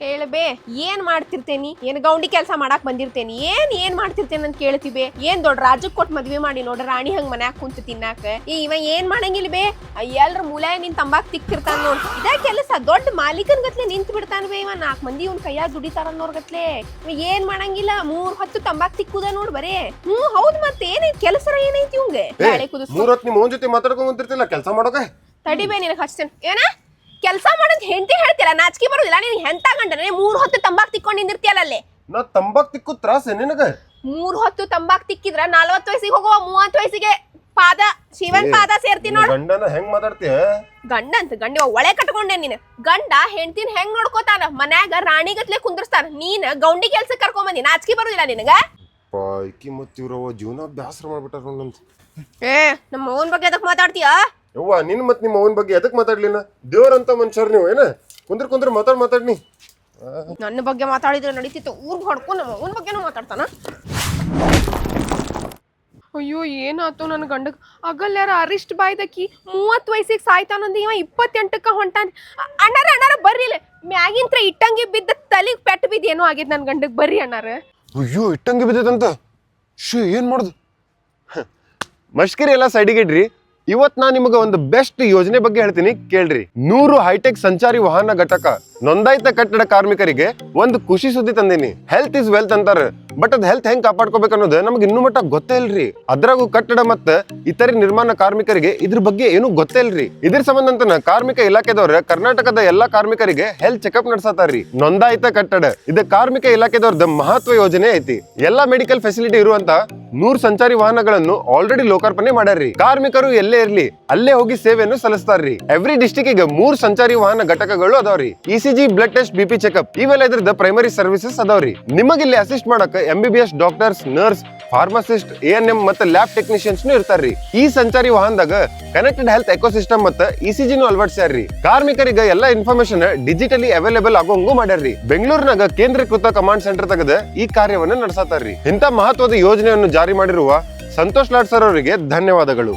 ಹೇಳಬೇ ಏನ್ ಮಾಡ್ತಿರ್ತೇನಿ? ಏನ್ ಗೌಂಡಿ ಕೆಲಸ ಮಾಡಾಕ್ ಬಂದಿರ್ತೇನಿ? ಏನ್ ಏನ್ ಮಾಡ್ತಿರ್ತೇನೆ ಅಂತ ಕೇಳ್ತಿಬೇ? ಏನ್ ದೊಡ್ಡ ರಾಜಕ್ ಕೊಟ್ ಮದ್ವೆ ಮಾಡಿ ನೋಡ್ರಿ ರಾಣಿ ಹಂಗ್ ಮನ್ಯಾಗ ಕುಂತ ತಿನ್ನಾಕ. ಇವ ಏನ್ ಮಾಡಂಗಿಲ್ಲ ಬೇ? ಎಲ್ರ ಮೂಲೆ ನಿನ್ ತಂಬಾಕ್ ತಿಕ್ತಿರ್ತಾನ ನೋಡ್. ಇದ ಕೆಲಸ ದೊಡ್ಡ ಮಾಲೀಕನ್ ಗತ್ಲೆ ನಿಂತ್ ಬಿಡ್ತಾನ ಬೇ ಇವ. ನಾಲ್ಕ್ ಮಂದಿ ಇವ್ನ ಕೈಯಾಗ ದುಡಿತಾರ ಗತ್ಲೆ ಇವ ಏನ್ ಮಾಡಂಗಿಲ್ಲ ಮೂರ್ ಹೊತ್ತು ತಂಬಾಕ್ ತಿಕ್ಕುದ ನೋಡ್ ಬರೇ. ಹ್ಮ್ ಹೌದ್ ಮತ್ತೆ ಏನೈತಿ ಕೆಲಸ ಏನೈತಿ ಇವಂಗೆ? ಬ್ಯಾಳೆ ಕುದಿಸ್ಕೊ. ಮೂರ್ ಹೊತ್ತು ನಿಮ್ಮ ಜೊತೆ ಮಾತಾಡ್ಕೊಂಡ್ ಕುಂತಿರ್ತಿಲ್ಲ ಕೆಲಸ ಮಾಡೋಕೆ? ತಡಿಬೇ ನಿನಗೆ ಹಚ್ತೇನೆ. ಏನ? ಕೆಲಸ ಮಾಡೋದ್ ಹೆಂಡತಿ ಹೇಳ್ತಿಲ್ಲ ನಾಚಿಕೆ ಬರೋದಿಲ್ಲ ನೀನ್ ಹೆಂತ ಗಂಡನೆ? ಮೂರ್ ಹೊತ್ತು ತಂಬಾಕ್ ತಿಕ್ಕೊಂಡ್ ನಿಂದಿರ್ತಿಯಲ್ಲ ಅಲ್ಲೇ? ನಾ ತಂಬಾಕ್ ತಿಕ್ಕು ತ್ರಾಸ ನಿನಗ? ಮೂರ್ ಹೊತ್ತು ತಂಬಾಕ್ ತಿಕ್ಕಿದ್ರ ನಲ್ವತ್ತು ವಯಸ್ಸಿಗೆ ಹೋಗುವ ಮೂವತ್ತು ವಯಸ್ಸಿಗೆ ಪಾದ ಶಿವನ್ ಪಾದ ಸೇರ್ತಿ ನೋಡು. ಗಂಡನ ಹೆಂಗ್ ಮಾತಾಡ್ತೀಯ? ಗಂಡ ಅಂತ ಗಂಡ ಒಳೆ ಕಟ್ಕೊಂಡೆ ನೀನ್. ಗಂಡ ಹೆಂಡತಿನ ಹೆಂಗ್ ನೋಡ್ಕೋತಾನ? ಮನ್ಯಾಗ ರಾಣಿಗತ್ಲೆ ಕುಂದ್ರಸ್ತಾನ. ನೀನ್ ಗೌಂಡಿ ಕೆಲ್ಸಕ್ಕೆ ಕರ್ಕೊಂಬಂದಿ ನಾಚಿಕೆ ಬರೋದಿಲ್ಲ ನಿನಗ? ಇಕ್ಕಿ ಮತ್ತಿವ್ರವ ಜೀವನ ಬ್ಯಾಸರ ಮಾಡ್ಬಿಟ್ಟಾರ ನೋಡಂತ ಏ ನಮ್ಮ ಅವನ್ ಬಗ್ಗೆ ಅದಕ್ಕೆ ಮಾತಾಡ್ತೀಯ? ಯವ್ವ ನಿನ್ ಮತ್ ನಿಮ್ಮ ಅವನ್ ಬಗ್ಗೆ ಎದಕ್ ಮಾತಾಡ್ಲಿಲ್ಲ? ದೇವ್ರಂತ ಮನುಷ್ಯರ್ ನೀವು ಏನ? ಕುಂದ್ರ ಕುಂದ್ರ ಮಾತಾಡ್ ಮಾತಾಡ್ನಿ ನನ್ನ ಬಗ್ಗೆ ಮಾತಾಡಿದ್ರೆ ನಡೀತಿತ್ತು. ಊರ್ ಹೊಡ್ಕೊಂಡು ನಮ್ಮ ಅವನ ಬಗ್ಗೆನೂ ಮಾತಾಡ್ತಾನ? ಅಯ್ಯೋ ಏನಾತು ನನ್ನ ಅಗಲ್ ಅಗಲ್ಯಾರ ಅರಿಸ್ಟ್ ಬಾಯ್ದಕ್ಕಿ ಮೂವತ್ತು ವಯಸ್ಸಿಗೆ ಸಾಯ್ತಾನಂದ ಇವ ಇಪ್ಪತ್ತೆಂಟಕ್ಕ ಹೊಂಟಾನ. ಅಣ್ಣಾರ ಅಣ್ಣಾರ ಬರ್ರಿಲೆ ಮ್ಯಾಗಿಂತ್ರ ಇಟ್ಟಂಗಿ ಬಿದ್ದ ತಲೆಗೆ ಪೆಟ್ಟು ಬಿದ್ದ ಏನೋ ಆಗೈತೆ ನನ್ನ ಗಂಡಗ್. ಬರ್ರಿ ಅಣ್ಣಾರ. ಅಯ್ಯೋ ಇಟ್ಟಂಗಿ ಬಿದ್ದೈತಂತ. ಶೂ ಏನ್ ಮಾಡುದು? ಮಷ್ಕರಿ ಎಲ್ಲ ಸೈಡಿಗೆ ಇಡ್ರಿ. ಇವತ್ ನಾ ನಿಮಗೆ ಒಂದು ಬೆಸ್ಟ್ ಯೋಜನೆ ಬಗ್ಗೆ ಹೇಳ್ತೀನಿ, ಕೇಳ್ರಿ. ನೂರು ಹೈಟೆಕ್ ಸಂಚಾರಿ ವಾಹನ ಘಟಕ, ನೋಂದಾಯಿತ ಕಟ್ಟಡ ಕಾರ್ಮಿಕರಿಗೆ ಒಂದು ಖುಷಿ ಸುದ್ದಿ ತಂದೀನಿ. ಹೆಲ್ತ್ ಇಸ್ ವೆಲ್ತ್ ಅಂತಾರ. ಬಟ್ ಅದ್ ಹೆಲ್ತ್ ಹೆಂಗ್ ಕಾಪಾಡ್ಕೋಬೇಕು ಅನ್ನೋದು ನಮ್ಗೆ ಇನ್ನೂ ಮಟ್ಟ ಗೊತ್ತೇ ಇಲ್ರಿ. ಅದ್ರಾಗೂ ಕಟ್ಟಡ ಮತ್ತ ಇತರೆ ನಿರ್ಮಾಣ ಕಾರ್ಮಿಕರಿಗೆ ಇದ್ರ ಬಗ್ಗೆ ಏನು ಗೊತ್ತೇ ಇಲ್ರಿ. ಇದ್ರ ಸಂಬಂಧಂತನ ಕಾರ್ಮಿಕ ಇಲಾಖೆದವ್ರ ಕರ್ನಾಟಕದ ಎಲ್ಲಾ ಕಾರ್ಮಿಕರಿಗೆ ಹೆಲ್ತ್ ಚೆಕಪ್ ನಡ್ಸತಾರ್ರಿ. ನೋಂದಾಯಿತ ಕಟ್ಟಡ. ಇದು ಕಾರ್ಮಿಕ ಇಲಾಖೆದವ್ರದ್ದು ಮಹತ್ವ ಯೋಜನೆ ಐತಿ. ಎಲ್ಲಾ ಮೆಡಿಕಲ್ ಫೆಸಿಲಿಟಿ ಇರುವಂತ ನೂರ್ ಸಂಚಾರಿ ವಾಹನಗಳನ್ನು ಆಲ್ರೆಡಿ ಲೋಕಾರ್ಪಣೆ ಮಾಡ್ಯಾರ್ರಿ. ಕಾರ್ಮಿಕರು ಎಲ್ಲೇ ಇರ್ಲಿ, ಅಲ್ಲೇ ಹೋಗಿ ಸೇವೆಯನ್ನು ಸಲ್ಲಿಸ್ತಾರ್ರಿ. ಎವ್ರಿ ಡಿಸ್ಟಿಕ್ಗೆ ಮೂರ್ ಸಂಚಾರಿ ವಾಹನ ಘಟಕಗಳು ಅದಾವ್ರಿ. ECG blood test BP checkup ಇವೆಲ್ಲ ಇದ್ರದ ಪ್ರೈಮರಿ ಸರ್ವಿಸಸ್ ಅದಾವ್ರಿ. ನಿಮಗಿಲ್ಲಿ ಅಸಿಸ್ಟ್ ಮಾಡಕ್ MBBS doctors nurse pharmacist A N M ಮತ್ತೆ ಲ್ಯಾಬ್ ಟೆಕ್ನಿಷಿಯನ್ಸ್ ಇರ್ತಾರ್ರಿ. ಈ ಸಂಚಾರಿ ವಾಹನದಾಗ ಕನೆಕ್ಟೆಡ್ ಹೆಲ್ತ್ ಎಕೋಸಿಸ್ಟಮ್ ಮತ್ತೆ ಇಸಿಜಿನು ಅಳವಡಿಸ್ಯಾರ್ರಿ. ಕಾರ್ಮಿಕರಿಗೆ ಎಲ್ಲಾ ಇನ್ಫಾರ್ಮೇಶನ್ ಡಿಜಿಟಲಿ ಅವೈಲೇಬಲ್ ಆಗೋಂಗು ಮಾಡ್ಯಾರ್ರಿ. ಬೆಂಗಳೂರಿನಾಗ ಕೇಂದ್ರೀಕೃತ ಕಮಾಂಡ್ ಸೆಂಟರ್ ತೆಗೆದ ಈ ಕಾರ್ಯವನ್ನು ನಡೆಸತಾರ್ರಿ. ಇಂಥ ಮಹತ್ವದ ಯೋಜನೆಯನ್ನು ಜಾರಿ ಮಾಡಿರುವ ಸಂತೋಷ್ ಲಾಡ್ ಸರ್ ಅವರಿಗೆ ಧನ್ಯವಾದಗಳು.